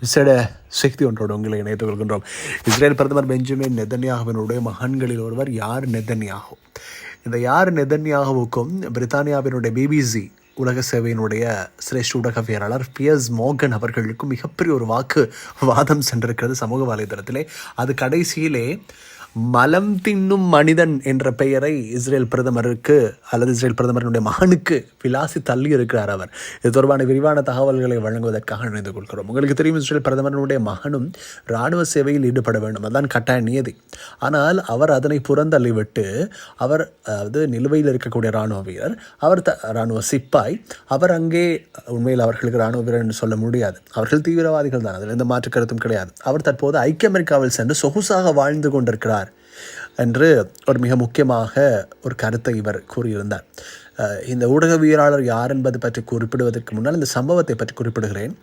விசேட செய்தி ஒன்றோடு உங்களை இணைத்துக் கொள்கின்றோம். இஸ்ரேல் பிரதமர் பெஞ்சமின் நெதன்யாகுவினுடைய மகன்களில் ஒருவர் யார் நெதன்யாகு? இந்த யார் நெதன்யாகுவுக்கும் பிரித்தானியாவினுடைய பிபிசி உலக சேவையினுடைய சிரேஷ்ட ஊடகவியலாளர் பியர்ஸ் மோகன் அவர்களுக்கும் மிகப்பெரிய ஒரு வாக்கு வாதம் சென்றிருக்கிறது சமூக வலைதளத்திலே. அது கடைசியிலே மலம் தின்னும் மனிதன் என்ற பெயரை இஸ்ரேல் பிரதமருக்கு அல்லது இஸ்ரேல் பிரதமரினுடைய மகனுக்கு விலாசி தள்ளி இருக்கிறார் அவர். இது தொடர்பான விரிவான தகவல்களை வழங்குவதற்காக இணைந்து கொள்கிறோம். உங்களுக்கு தெரியும் இஸ்ரேல் பிரதமரனுடைய மகனும் இராணுவ சேவையில் ஈடுபட வேண்டும். அதுதான் கட்டாய நியதி. ஆனால் அவர் அதனை புறந்தள்ளிவிட்டு அவர் அதாவது நிலுவையில் இருக்கக்கூடிய இராணுவ வீரர் அவர் த இராணுவ சிப்பாய் அவர் அங்கே உண்மையில் அவர்களுக்கு இராணுவ வீரர் என்று சொல்ல முடியாது. அவர்கள் தீவிரவாதிகள் தான். அதில் எந்த மாற்று கருத்தும் கிடையாது. அவர் தற்போது ஐக்கிய அமெரிக்காவில் சென்று சொகுசாக வாழ்ந்து கொண்டிருக்கிறார். என்று ஒரு மிக முக்கியமாக ஒரு கருத்தை இவர் கூறியிருந்தார். இந்த ஊடகவியலாளர் யார் என்பது பற்றி குறிப்பிடுவதற்கு முன்னால் இந்த சம்பவத்தை பற்றி குறிப்பிடுகிறேன்.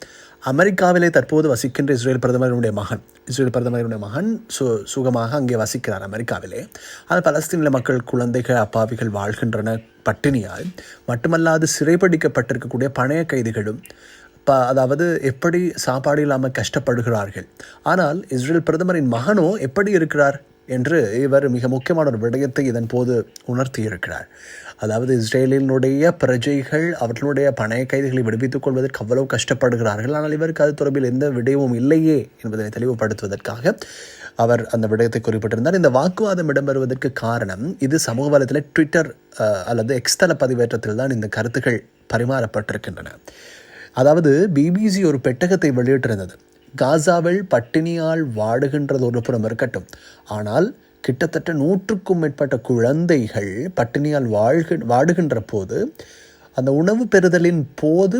அமெரிக்காவிலே தற்போது வசிக்கின்ற இஸ்ரேல் பிரதமருடைய மகன் இஸ்ரேல் பிரதமருடைய மகன் சு சுகமாக அங்கே வசிக்கிறார் அமெரிக்காவிலே. ஆனால் பலஸ்தீனில் மக்கள் குழந்தைகள் அப்பாவிகள் வாழ்கின்றன பட்டினியால். மட்டுமல்லாது சிறைப்பிடிக்கப்பட்டிருக்கக்கூடிய பணைய கைதிகளும் ப அதாவது எப்படி சாப்பாடு இல்லாமல் கஷ்டப்படுகிறார்கள். ஆனால் இஸ்ரேல் பிரதமரின் மகனோ எப்படி இருக்கிறார்? என்று இவர் மிக முக்கியமான ஒரு விடயத்தை இதன் போது உணர்த்தியிருக்கிறார். அதாவது இஸ்ரேலினுடைய பிரஜைகள் அவர்களுடைய பணைய கைதிகளை விடுவித்துக் கொள்வதற்கு அவ்வளவு கஷ்டப்படுகிறார்கள். ஆனால் இவருக்கு அது தொடர்பில் எந்த விடயமும் இல்லையே என்பதை தெளிவுபடுத்துவதற்காக அவர் அந்த விடயத்தை குறிப்பிட்டிருந்தார். இந்த வாக்குவாதம் இடம்பெறுவதற்கு காரணம் இது சமூக வலத்தில் ட்விட்டர் அல்லது எக்ஸ்தல பதிவேற்றத்தில் தான் இந்த கருத்துக்கள் பரிமாறப்பட்டிருக்கின்றன. அதாவது பிபிசி ஒரு பெட்டகத்தை வெளியிட்டிருந்தது. காசாவில் பட்டினியால் வாடுகின்றது ஒரு புறம் இருக்கட்டும். ஆனால் கிட்டத்தட்ட நூற்றுக்கும் மேற்பட்ட குழந்தைகள் பட்டினியால் வாழ்க வாடுகின்ற போது அந்த உணவு பெறுதலின் போது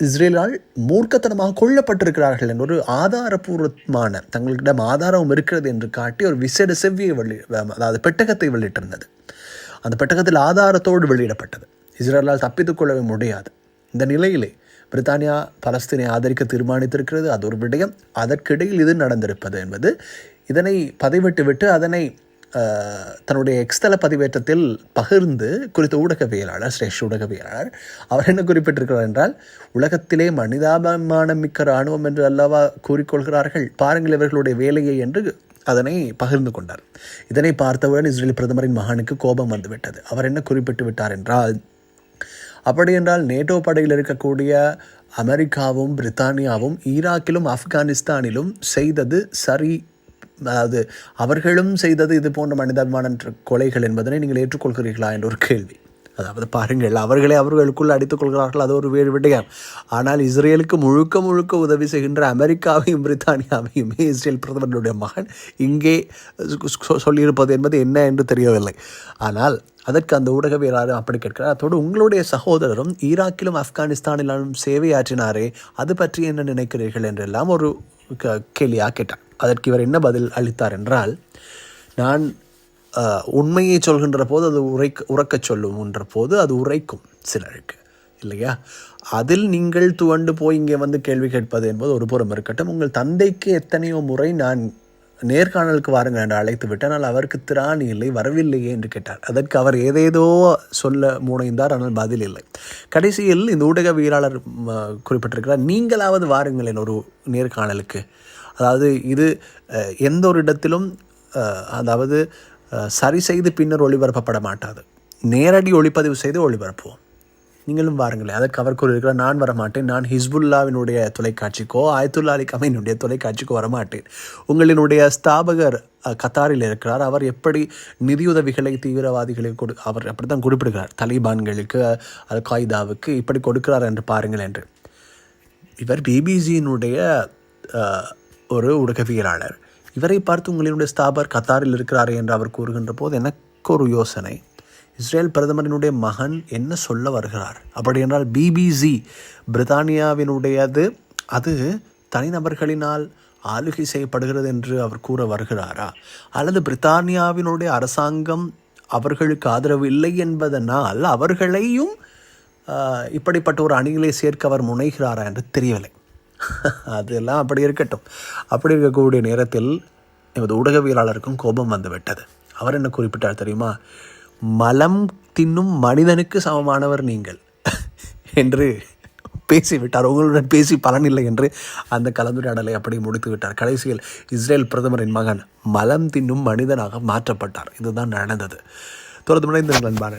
இஸ்ரேலால் மூர்க்கத்தனமாக கொல்லப்பட்டிருக்கிறார்கள் என்ற ஒரு ஆதாரபூர்வமான தங்களிடம் ஆதாரம் இருக்கிறது என்று காட்டி ஒரு விசேட செவ்வியை வெளி அதாவது பெட்டகத்தை வெளியிட்டிருந்தது. அந்த பெட்டகத்தில் ஆதாரத்தோடு வெளியிடப்பட்டது. இஸ்ரேலால் தப்பித்துக் கொள்ளவே முடியாது. இந்த நிலையிலே பிரித்தானியா பலஸ்தீனை ஆதரிக்க தீர்மானித்திருக்கிறது. அது ஒரு விடயம். அதற்கிடையில் இது நடந்திருப்பது என்பது. இதனை பதிவிட்டுவிட்டு அதனை தன்னுடைய எக்ஸ்தல பதிவேற்றத்தில் பகிர்ந்து குறித்த ஊடகவியலாளர் சிரேஷ் ஊடகவியலாளர் அவர் என்ன குறிப்பிட்டிருக்கிறார் என்றால் உலகத்திலே மனிதாபிமானம் மிக்க இராணுவம் என்று அல்லவா கூறிக்கொள்கிறார்கள். பாருங்கள் இவர்களுடைய வேலையை என்று அதனை பகிர்ந்து கொண்டார். இதனை பார்த்தவுடன் இஸ்ரேல் பிரதமரின் மகனுக்கு கோபம் வந்துவிட்டது. அவர் என்ன குறிப்பிட்டு விட்டார் என்றால் அப்படி என்றால் நேட்டோ படையில் இருக்கக்கூடிய அமெரிக்காவும் பிரித்தானியாவும் ஈராக்கிலும் ஆப்கானிஸ்தானிலும் செய்தது சரி. அதாவது அவர்களும் செய்தது இது போன்ற மனிதாபிமான கொலைகள் என்பதனை நீங்கள் ஏற்றுக்கொள்கிறீர்களா? என்ற ஒரு கேள்வி. அதாவது பாருங்கள் அவர்களை அவர்களுக்குள் அடித்துக் கொள்கிறார்கள் அது ஒரு வேறு விடயம். ஆனால் இஸ்ரேலுக்கு முழுக்க முழுக்க உதவி செய்கின்ற அமெரிக்காவையும் பிரித்தானியாவையுமே இஸ்ரேல் பிரதமருடைய மகன் இங்கே சொ- சொல்லியிருப்பது என்பது என்ன என்று தெரியவில்லை. ஆனால் அதற்கு அந்த ஊடகவியலாளர் அப்படி கேட்கிறார். அதோடு உங்களுடைய சகோதரரும் ஈராக்கிலும் ஆப்கானிஸ்தானிலும் சேவையாற்றினாரே அது பற்றி என்ன நினைக்கிறீர்கள்? என்றெல்லாம் ஒரு க- கேட்டார். அதற்கு இவர் என்ன பதில் அளித்தார் என்றால் நான் உண்மையை சொல்கின்ற போது அது உரை உறக்கச் சொல்லும் போது அது உரைக்கும் சிலருக்கு இல்லையா? அதில் நீங்கள் துவண்டு போய் இங்கே வந்து கேள்வி கேட்பது என்பது ஒரு புறம் இருக்கட்டும். உங்கள் தந்தைக்கு எத்தனையோ முறை நான் நேர்காணலுக்கு வாருங்கள் என்று அழைத்து விட்டேன். ஆனால் அவருக்கு திராணி இல்லை வரவில்லையே என்று கேட்டார். அதற்கு அவர் ஏதேதோ சொல்ல முனைந்தார் ஆனால் பதில் இல்லை. கடைசியில் இந்த ஊடகவியலாளர் ம, குறிப்பிட்டிருக்கிறார் நீங்களாவது வாருங்களேன் ஒரு நேர்காணலுக்கு. அதாவது இது எந்த ஒரு இடத்திலும் அதாவது சரி செய்து பின்னர் ஒளிபரப்பப்பட மாட்டாது. நேரடி ஒளிப்பதிவு செய்து ஒளிபரப்புவோம். நீங்களும் பாருங்களேன் அதை அவர் கூறியிருக்கிறார் நான் வரமாட்டேன். நான் ஹிஸ்புல்லாவினுடைய தொலைக்காட்சிக்கோ ஆயத்துல்லா அலி கமையினுடைய தொலைக்காட்சிக்கோ வரமாட்டேன். உங்களினுடைய ஸ்தாபகர் கத்தாரில் இருக்கிறார். அவர் எப்படி நிதியுதவிகளை தீவிரவாதிகளுக்கு கொடு அவர் அப்படி தான் குறிப்பிடுகிறார். தலிபான்களுக்கு அல் காய்தாவுக்கு இப்படி கொடுக்கிறார் என்று பாருங்கள் என்று. இவர் பிபிசியினுடைய ஒரு ஊடகவியலாளர். இவரை பார்த்து உங்களினுடைய ஸ்தாபர் கத்தாரில் இருக்கிறாரே என்று அவர் கூறுகின்ற போது எனக்கு ஒரு யோசனை. இஸ்ரேல் பிரதமரினுடைய மகன் என்ன சொல்ல வருகிறார்? அப்படி என்றால் பிபிசி பிரித்தானியாவினுடையது அது தனிநபர்களினால் ஆளுகை செய்யப்படுகிறது என்று அவர் கூற வருகிறாரா? அல்லது பிரித்தானியாவினுடைய அரசாங்கம் அவர்களுக்கு ஆதரவு இல்லை என்பதனால் அவர்களையும் இப்படிப்பட்ட ஒரு அணிகளை சேர்க்க அவர் முனைகிறாரா என்று தெரியவில்லை. அதெல்லாம் அப்படி இருக்கட்டும். அப்படி இருக்கக்கூடிய நேரத்தில் எமது ஊடகவியலாளருக்கும் கோபம் வந்துவிட்டது. அவர் என்ன குறிப்பிட்டார் தெரியுமா? மலம் தின்னும் மனிதனுக்கு சமமானவர் நீங்கள் என்று பேசிவிட்டார். உங்களுடன் பேசி பலன் இல்லை என்று அந்த கலந்துரையாடலை அப்படி முடித்து விட்டார். கடைசியில் இஸ்ரேல் பிரதமரின் மகன் மலம் தின்னும் மனிதனாக மாற்றப்பட்டார். இதுதான் நடந்தது. தொடர்ந்து முனைந்திருங்கள் அன்பான